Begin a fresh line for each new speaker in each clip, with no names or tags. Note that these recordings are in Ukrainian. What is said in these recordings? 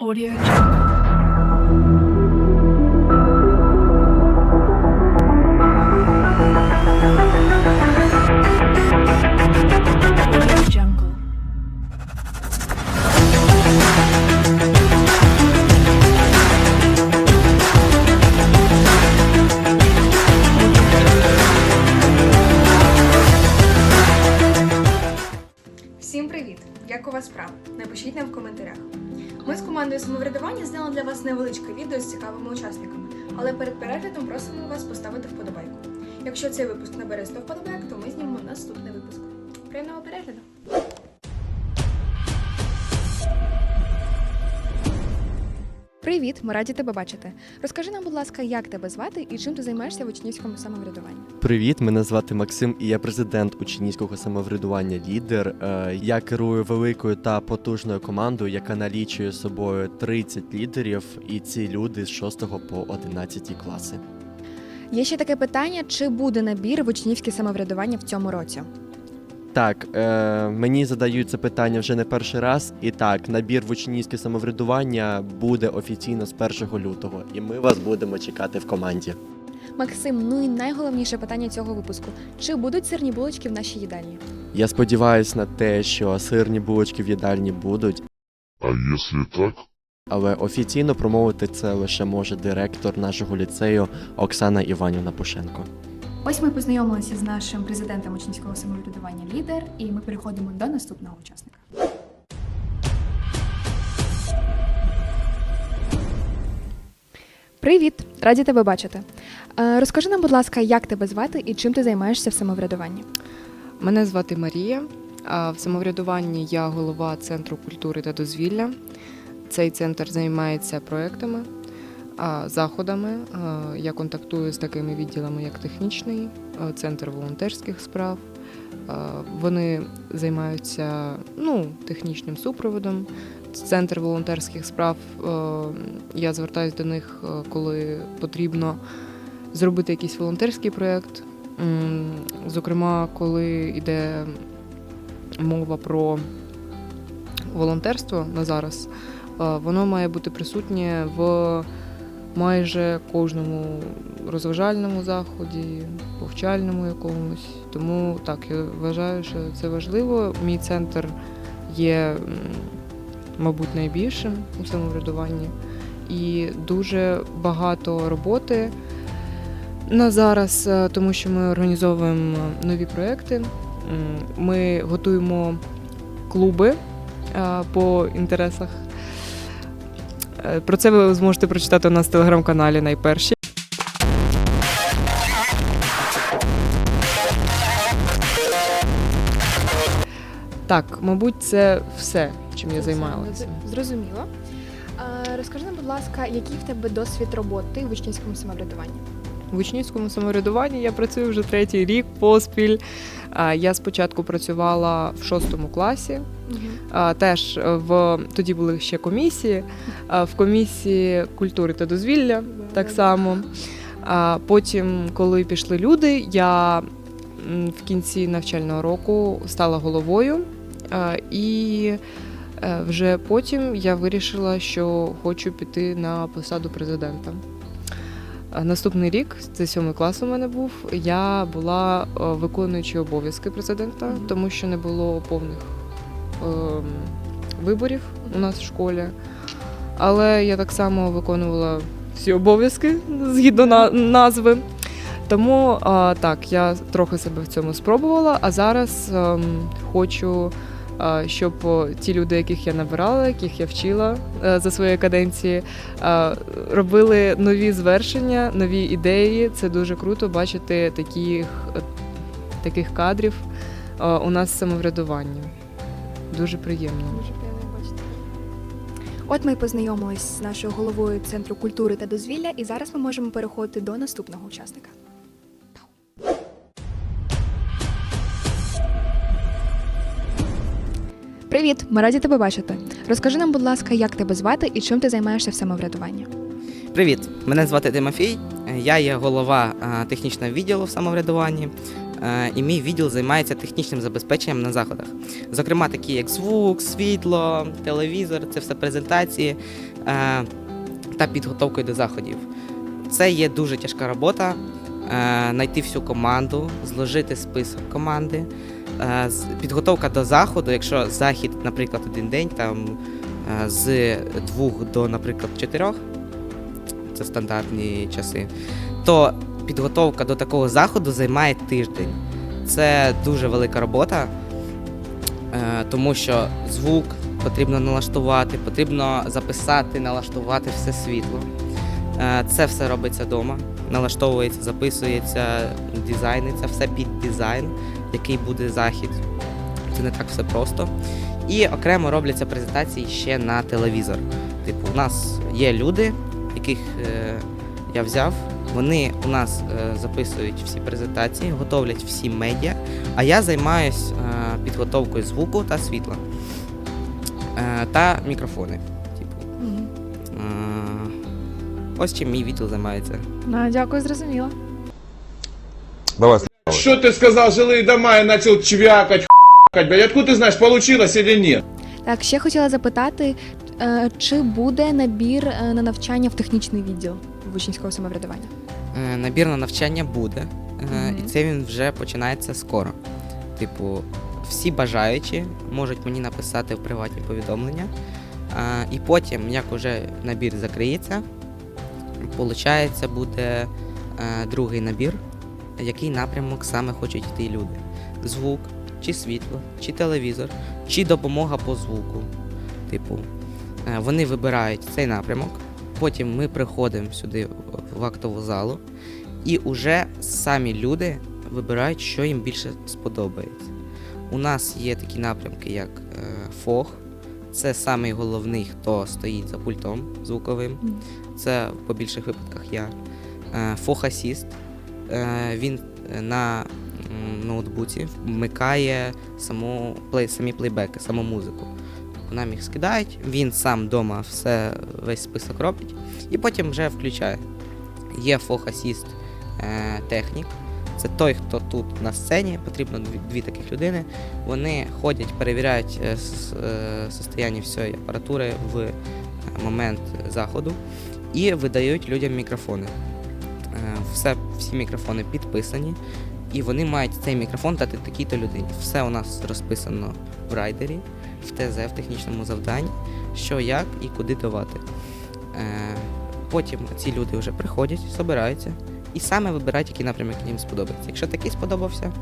Audio
командою самоврядування зняла для вас невеличке відео з цікавими учасниками, але перед переглядом просимо вас поставити вподобайку. Якщо цей випуск набере 100 вподобайок, то ми знімемо наступний випуск. Приємного перегляду! Привіт, ми раді тебе бачити. Розкажи нам, будь ласка, як тебе звати і чим ти займаєшся в учнівському самоврядуванні?
Привіт, мене звати Максим, і я президент учнівського самоврядування Лідер. Е, Я керую великою та потужною командою, яка налічує собою 30 лідерів, і ці люди з 6 по 11 класи.
Є ще таке питання: чи буде набір в учнівське самоврядування в цьому році?
Так, е, мені задають це питання вже не перший раз. І так, набір в учнівське самоврядування буде офіційно з 1 лютого, і ми вас будемо чекати в команді.
Максим, ну і найголовніше питання цього випуску: чи будуть сирні булочки в нашій їдальні?
Я сподіваюся на те, що сирні булочки в їдальні будуть,
А если так,
але офіційно промовити це лише може директор нашого ліцею Оксана Іванівна Пушенко.
Ось ми познайомилися з нашим президентом учнівського самоврядування лідер, і ми переходимо до наступного учасника. Привіт, раді тебе бачити. Е, Розкажи нам, будь ласка, як тебе звати і чим ти займаєшся в самоврядуванні?
Мене звати Марія. В самоврядуванні я голова Центру культури та дозвілля. Цей центр займається проектами, а, заходами. Я контактую з такими відділами, як технічний, центр волонтерських справ. Вони займаються ну, технічним супроводом. Центр волонтерських справ. Я звертаюся до них, коли потрібно зробити якийсь волонтерський проєкт. Зокрема, коли йде мова про волонтерство на зараз, воно має бути присутнє в майже кожному розважальному заході, повчальному якомусь. Тому так, я вважаю, що це важливо. Мій центр є, мабуть, найбільшим у самоврядуванні. І дуже багато роботи на зараз, е, тому що ми організовуємо нові проекти. Ми готуємо клуби е, по інтересах. Е, Про це ви зможете прочитати у нас в телеграм-каналі найперші. Так, мабуть, це все, чим я займалася.
Зрозуміло. Е, Розкажи нам, будь ласка, який в тебе досвід роботи в учнівському самоврядуванні?
В учнівському самоврядуванні я працюю вже третій рік поспіль. Я спочатку працювала в шостому класі. А, Теж е, в тоді були ще комісії. В комісії культури та дозвілля так само. Потім, коли пішли люди, я в кінці навчального року стала головою. І е, вже потім я вирішила, що хочу піти на посаду президента. Наступний рік, це сьомий клас у мене був. Я була е, виконуючою обов'язки президента, тому що не було повних ем, виборів у нас в школі. Але я так само виконувала всі обов'язки згідно на назви. Тому а, так, я трохи себе в цьому спробувала, а зараз ем, хочу, щоб ті люди, яких я набирала, яких я вчила е, за своєї каденції, робили нові звершення, нові ідеї. Це дуже круто бачити таких, е, таких кадрів е, у нас в самоврядуванні. Дуже приємно.
Дуже бачити. От ми познайомились з нашою головою Центру культури та дозвілля, і зараз ми можемо переходити до наступного учасника. Привіт, ми раді тебе бачити. Розкажи нам, будь ласка, як тебе звати і чим ти займаєшся в самоврядуванні?
Привіт, мене звати Тимофій. Я є голова технічного відділу в самоврядуванні. Е, І мій відділ займається технічним забезпеченням на заходах. Зокрема, такі як звук, світло, телевізор, це все презентації е, та підготовкою до заходів. Це є дуже тяжка робота. е, Знайти всю команду, зложити список команди. Е, Підготовка до заходу, якщо захід, наприклад, один день, там е, з двох до, наприклад, чотирьох, це стандартні часи, то підготовка до такого заходу займає тиждень. Це дуже велика робота, е, тому що звук потрібно налаштувати, потрібно записати, налаштувати все світло. Це все робиться вдома, налаштовується, записується, дизайниться, все під дизайн, який буде захід. Це не так все просто. І окремо робляться презентації ще на телевізор. Типу, у нас є люди, яких е, я взяв. Вони у нас е, записують всі презентації, готовлять всі медіа, а я займаюсь е, підготовкою звуку та світла е, та мікрофони. Типу. Е, ось чим мій відділ займається.
Ну, дякую, зрозуміло.
Давай,
Что ты сказал, жилые дома и начал чвякать, х**кать, блядь, откуда ты знаешь, получилось или нет?
Так, ще хотіла запитати, е, чи буде набір е, на навчання в технічний відділ в учнівського самоврядування?
Е, Набір на навчання буде, е, і
Мгм.
це він вже починається скоро. Типу, всі бажаючі можуть мені написати в приватні повідомлення. Е, І потім, як уже набір закриється, виходить, буде е, другий набір, який напрямок саме хочуть йти люди. Звук, чи світло, чи телевізор, чи допомога по звуку. Типу, е, вони вибирають цей напрямок. Потім ми приходимо сюди в- актову залу, і вже самі люди вибирають, що їм більше сподобається. У нас є такі напрямки, як е, ФОГ, це самий головний, хто стоїть за пультом звуковим. Це по більших випадках я. Е, ФОГ Асіст. Е, він е, на ноутбуці вмикає саму, плей, самі плейбеки, саму музику. Нам їх скидають, він сам вдома все, весь список робить і потім вже включає. Є фог асіст е, технік. Це той, хто тут на сцені, потрібно дві, дві таких людини. Вони ходять, перевіряють е, е, состояння всієї апаратури в е, момент заходу і видають людям мікрофони. Все, всі мікрофони підписані, і вони мають цей мікрофон дати такій-то людині. Все у нас розписано в райдері, в ТЗ, в технічному завданні, що як і куди давати. Е, Потім ці люди вже приходять, збираються і саме вибирають, який напрямок їм сподобається. Якщо такий сподобався,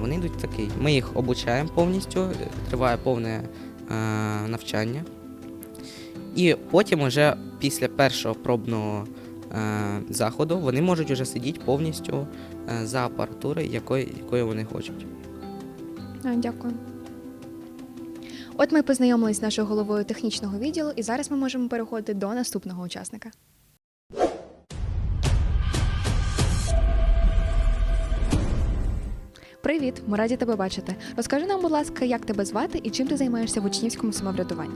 вони йдуть такий. Ми їх обучаємо повністю, е, триває повне е, навчання. І потім, уже після першого пробного заходу, вони можуть вже сидіти повністю е, за апаратурою, якої, якої вони хочуть.
Дякую. От ми познайомились з нашою головою технічного відділу, і зараз ми можемо переходити до наступного учасника. Привіт, ми раді тебе бачити. Розкажи нам, будь ласка, як тебе звати і чим ти займаєшся в учнівському самоврядуванні?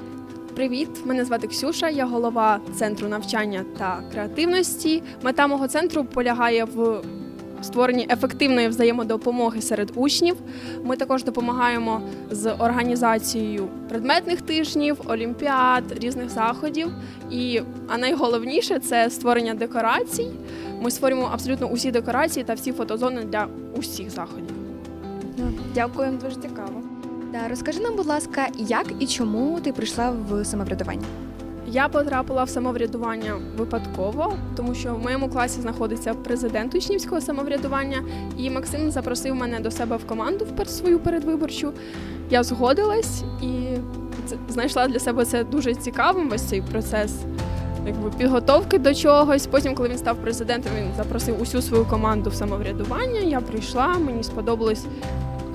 Привіт, мене звати Ксюша, я голова центру навчання та креативності. Мета мого центру полягає в створенні ефективної взаємодопомоги серед учнів. Ми також допомагаємо з організацією предметних тижнів, олімпіад, різних заходів. І а найголовніше це створення декорацій. Ми створюємо абсолютно усі декорації та всі фотозони для усіх заходів.
Дякую, дуже цікаво. Да, розкажи нам, будь ласка, як і чому ти прийшла в самоврядування?
Я потрапила в самоврядування випадково, тому що в моєму класі знаходиться президент учнівського самоврядування, і Максим запросив мене до себе в команду в свою передвиборчу. Я згодилась і знайшла для себе це дуже цікавим, весь цей процес якби, підготовки до чогось. Потім, коли він став президентом, він запросив усю свою команду в самоврядування. Я прийшла, мені сподобалось,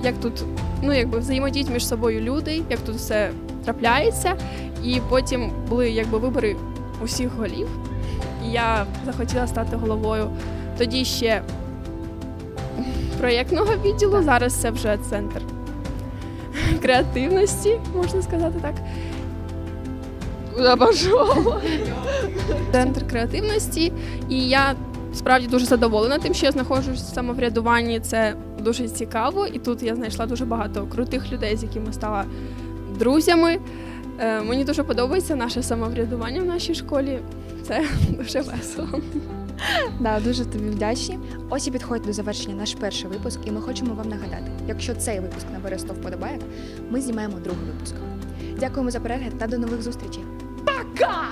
як тут ну, якби, взаємодіють між собою люди, як тут все трапляється. І потім були якби вибори усіх голів. І я захотіла стати головою. Тоді ще проєктного відділу. Зараз це вже центр креативності, можна сказати так. Центр креативності. І я справді дуже задоволена тим, що я знаходжусь в самоврядуванні. Це дуже цікаво, і тут я знайшла дуже багато крутих людей, з якими стала друзями. Е, Мені дуже подобається наше самоврядування в нашій школі. Це дуже весело.
Да, дуже тобі вдячні. Ось і підходить до завершення наш перший випуск, і ми хочемо вам нагадати: якщо цей випуск набере 100 вподобайок, ми знімаємо другий випуск. Дякуємо за перегляд та до нових зустрічей. Пока!